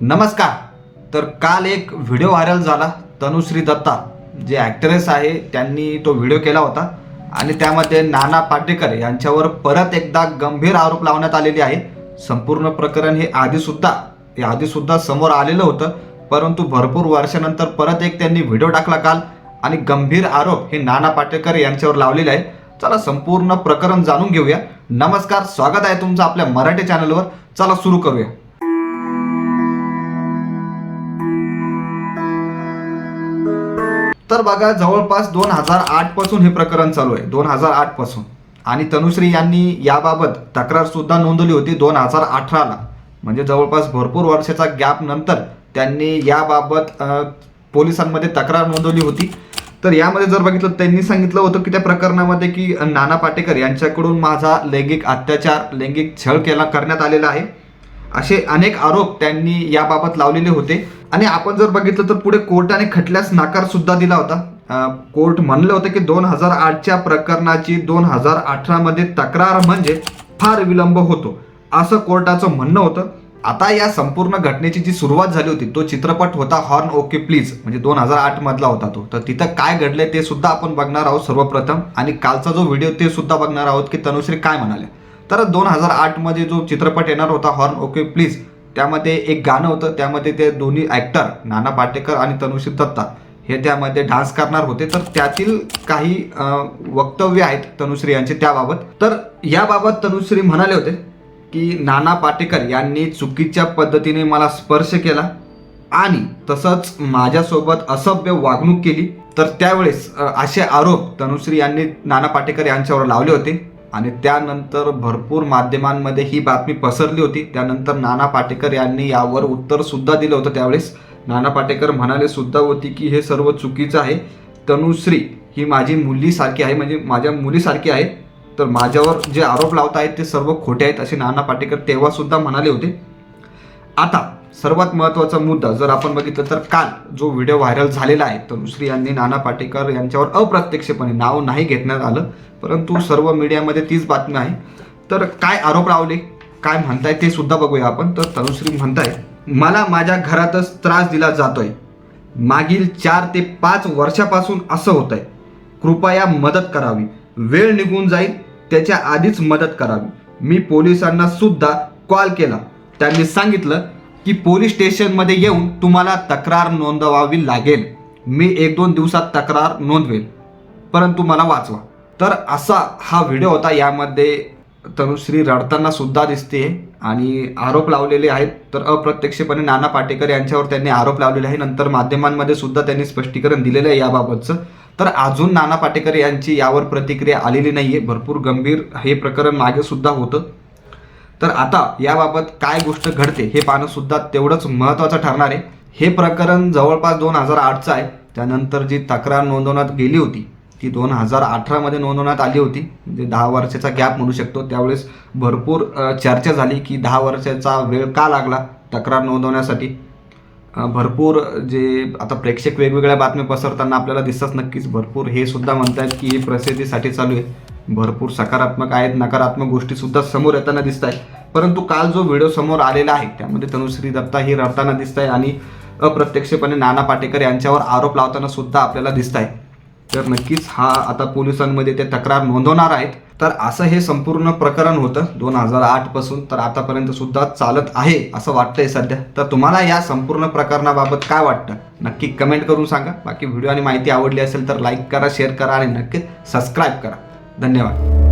नमस्कार. तर काल एक व्हिडिओ व्हायरल झाला तनुश्री दत्ता जे ॲक्ट्रेस आहे त्यांनी तो व्हिडिओ केला होता. आणि त्यामध्ये नाना पाटेकर यांच्यावर परत एकदा गंभीर आरोप लावण्यात आलेले आहे. संपूर्ण प्रकरण हे आधीसुद्धा हे आधीसुद्धा समोर आलेलं होतं. परंतु भरपूर वर्षानंतर परत एक त्यांनी व्हिडिओ टाकला काल. आणि गंभीर आरोप हे नाना पाटेकर यांच्यावर लावलेले आहे. चला संपूर्ण प्रकरण जाणून घेऊया. नमस्कार स्वागत आहे तुमचं आपल्या मराठी चॅनलवर चला सुरू करूया. तर बघा जवळपास दोन हजार आठपासून हे प्रकरण चालू आहे. दोन हजार आठपासून आणि तनुश्री यांनी याबाबत तक्रारसुद्धा नोंदवली होती दोन हजार अठराला. म्हणजे जवळपास भरपूर वर्षाचा गॅप नंतर त्यांनी याबाबत पोलिसांमध्ये तक्रार नोंदवली होती. तर यामध्ये जर बघितलं त्यांनी सांगितलं होतं की त्या प्रकरणामध्ये की नाना पाटेकर यांच्याकडून माझा लैंगिक अत्याचार लैंगिक छळ केला करण्यात आलेला आहे. असे अनेक आरोप त्यांनी याबाबत लावलेले होते. आणि आपण जर बघितलं तर पुढे कोर्टाने खटल्यास नकार सुद्धा दिला होता. कोर्ट म्हणलं होतं की दोन हजार आठच्या प्रकरणाची दोन हजार अठरामध्ये तक्रार म्हणजे फार विलंब होतो. असं कोर्टाचं म्हणणं होतं. आता या संपूर्ण घटनेची जी सुरुवात झाली होती तो चित्रपट होता हॉर्न ओके प्लीज म्हणजे दोन हजार आठ मधला होता तो. तर तिथं काय घडलंय ते सुद्धा आपण बघणार आहोत सर्वप्रथम. आणि कालचा जो व्हिडिओ ते सुद्धा बघणार आहोत की तनुश्री काय म्हणाल्या तर दोन हजार आठमध्ये जो चित्रपट येणार होता हॉर्न ओके प्लीज त्यामध्ये एक गाणं होतं त्यामध्ये ते दोन्ही ऍक्टर नाना पाटेकर आणि तनुश्री दत्ता हे त्यामध्ये डान्स करणार होते. तर त्यातील काही वक्तव्य आहेत तनुश्री यांचे त्याबाबत. तर याबाबत तनुश्री म्हणाले होते की नाना पाटेकर यांनी चुकीच्या पद्धतीने मला स्पर्श केला आणि तसंच माझ्यासोबत असभ्य वागणूक केली. तर त्यावेळेस असे आरोप तनुश्री यांनी नाना पाटेकर यांच्यावर लावले होते. आणि त्यानंतर भरपूर माध्यमांमध्ये ही बातमी पसरली होती. त्यानंतर नाना पाटेकर यांनी यावर उत्तर सुद्धा दिलं होतं त्यावेळेस. नाना पाटेकर म्हणाले सुद्धा होती की हे सर्व चुकीचं आहे. तनुश्री ही माझी मुलीसारखी आहे म्हणजे माझ्या मुलीसारखी आहे. तर माझ्यावर जे आरोप लावत आहेत ते सर्व खोटे आहेत असे नाना पाटेकर तेव्हा सुद्धा म्हणाले होते. आता सर्वात महत्त्वाचा मुद्दा जर आपण बघितलं तर काल जो व्हिडिओ व्हायरल झालेला आहे तनुश्री यांनी नाना पाटेकर यांच्यावर अप्रत्यक्षपणे नाव नाही घेण्यात आलं परंतु सर्व मीडियामध्ये तीच बातमी आहे. तर काय आरोप लावले? काय म्हणताय? ते सुद्धा बघूया आपण. तर तनुश्री म्हणताय मला माझ्या घरातच त्रास दिला जातोय. मागील चार ते पाच वर्षापासून असं होत आहे कृपया मदत करावी. वेळ निघून जाईल त्याच्या आधीच मदत करावी. मी पोलिसांना सुद्धा कॉल केला. त्यांनी सांगितलं की पोलीस स्टेशनमध्ये येऊन तुम्हाला तक्रार नोंदवावी लागेल. मी एक दोन दिवसात तक्रार नोंदवेल. परंतु मला वाचवा. तर असा हा व्हिडिओ होता. यामध्ये तनुश्री रडताना सुद्धा दिसते आणि आरोप लावलेले आहेत. तर अप्रत्यक्षपणे नाना पाटेकर यांच्यावर त्यांनी आरोप लावलेले आहे. नंतर माध्यमांमध्ये सुद्धा त्यांनी स्पष्टीकरण दिलेलं आहे याबाबतचं. तर अजून नाना पाटेकर यांची यावर प्रतिक्रिया आलेली नाही आहे भरपूर गंभीर हे प्रकरण मागे सुद्धा होतं. तर आता याबाबत काय गोष्ट घडते हे पाहणं सुद्धा तेवढंच महत्त्वाचं ठरणार आहे. हे प्रकरण जवळपास दोन हजार आठचं आहे. त्यानंतर जी तक्रार नोंदवण्यात गेली होती ती दोन हजार अठरामध्ये नोंदवण्यात आली होती. म्हणजे दहा वर्षाचा गॅप म्हणू शकतो. त्यावेळेस भरपूर चर्चा झाली की दहा वर्षाचा वेळ का लागला तक्रार नोंदवण्यासाठी? भरपूर जे आता प्रेक्षक वेगवेगळ्या बातम्या पसरताना आपल्याला दिसतात नक्कीच. भरपूर हे सुद्धा म्हणतात की हे प्रसिद्धीसाठी चालू आहे. भरपूर सकारात्मक आहेत नकारात्मक गोष्टी सुद्धा समोर येताना दिसत आहेत परंतु काल जो व्हिडिओ समोर आलेला आहे त्यामध्ये तनुश्री दत्ता ही रडताना दिसत आहे आणि अप्रत्यक्षपणे नाना पाटेकर यांच्यावर आरोप लावताना सुद्धा आपल्याला दिसत आहे तर नक्कीच हा आता पोलिसांमध्ये ते तक्रार नोंदवणार आहेत. तर असं हे संपूर्ण प्रकरण होतं दोन हजार आठपासून तर आतापर्यंत सुद्धा चालत आहे असं वाटतंय सध्या. तर तुम्हाला या संपूर्ण प्रकरणाबाबत काय वाटतं? नक्की कमेंट करून सांगा. बाकी व्हिडिओ आणि माहिती आवडली असेल तर लाईक करा शेअर करा आणि नक्कीच सबस्क्राईब करा. धन्यवाद.